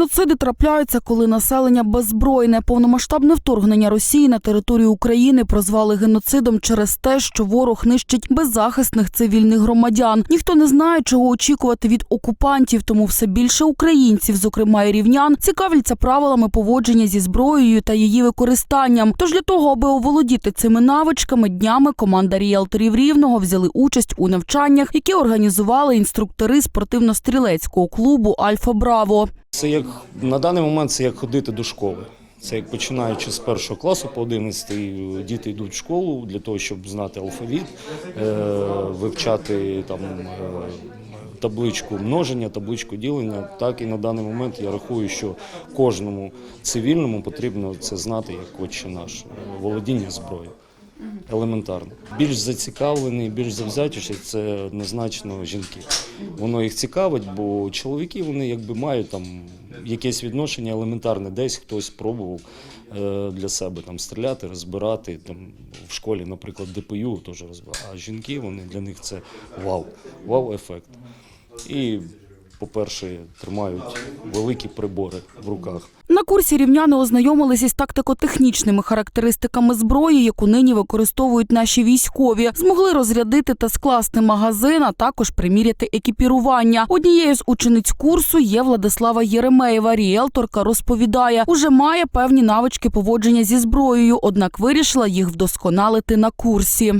Геноциди трапляються, коли населення беззбройне. Повномасштабне вторгнення Росії на територію України прозвали геноцидом через те, що ворог нищить беззахисних цивільних громадян. Ніхто не знає, чого очікувати від окупантів, тому все більше українців, зокрема і рівнян, цікавляться правилами поводження зі зброєю та її використанням. Тож для того, аби оволодіти цими навичками, днями команда ріелторів рівного взяли участь у навчаннях, які організували інструктори спортивно-стрілецького клубу Альфа Браво. Це як на даний момент це як ходити до школи. Це як починаючи з першого класу по 11 діти йдуть в школу для того, щоб знати алфавіт, е, вивчати там е, табличку множення, табличку ділення. Так і на даний момент я рахую, що кожному цивільному потрібно це знати як отче наш е, володіння зброєю. Елементарно. Більш зацікавлені, більш завзятіші це однозначно жінки. Воно їх цікавить, бо чоловіки вони якби мають там якесь відношення елементарне, десь хтось пробував е, для себе там стріляти, розбирати там в школі, наприклад, ДПЮ теж розбирати. А жінки вони для них це вау, вау-ефект. І, по-перше, тримають великі прибори в руках. На курсі рівняни ознайомилися з тактико-технічними характеристиками зброї, яку нині використовують наші військові. Змогли розрядити та скласти магазин, а також приміряти екіпірування. Однією з учениць курсу є Владислава Єремеєва. Ріелторка розповідає, уже має певні навички поводження зі зброєю, однак вирішила їх вдосконалити на курсі.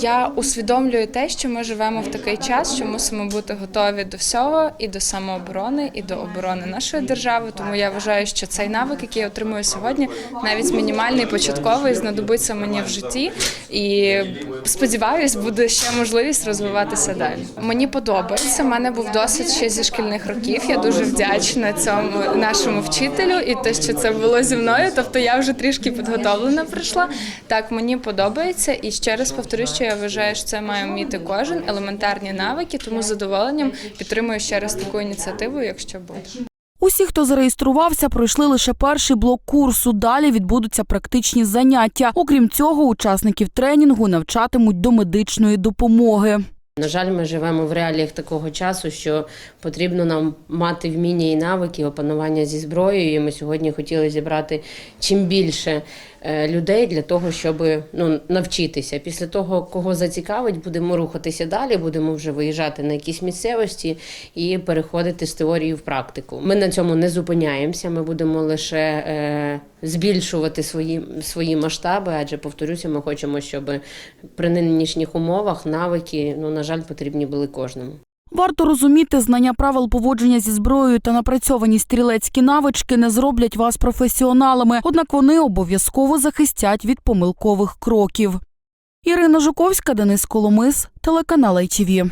Я усвідомлюю те, що ми живемо в такий час, що мусимо бути готові до всього і до самооборони, і до оборони нашої держави. Тому я вважаю, що цей навик, який я отримую сьогодні, навіть мінімальний початковий, знадобиться мені в житті. І сподіваюсь, буде ще можливість розвиватися далі. Мені подобається. У мене був досвід ще зі шкільних років. Я дуже вдячна цьому нашому вчителю і те, що це було зі мною. Тобто я вже трішки підготовлена прийшла. Так мені подобається, і ще раз повторюю, що я вважаю, що це має вміти кожен елементарні навики. Тому з задоволенням підтримую ще раз таку ініціативу, якщо буде. Усі, хто зареєструвався, пройшли лише перший блок курсу. Далі відбудуться практичні заняття. Окрім цього, учасників тренінгу навчатимуть до медичної допомоги. На жаль, ми живемо в реаліях такого часу, що потрібно нам мати вміння і навики опанування зі зброєю. І ми сьогодні хотіли зібрати чим більше е, людей для того, щоб ну, навчитися. Після того, кого зацікавить, будемо рухатися далі, будемо вже виїжджати на якісь місцевості і переходити з теорії в практику. Ми на цьому не зупиняємося. Ми будемо лише е, збільшувати свої, свої масштаби, адже повторюся, ми хочемо, щоб при нинішніх умовах навики, ну на жаль, потрібні були кожному. Варто розуміти, знання правил поводження зі зброєю та напрацьовані стрілецькі навички не зроблять вас професіоналами, однак вони обов'язково захистять від помилкових кроків. Ірина Жуковська, Денис Коломис, телеканал ITV.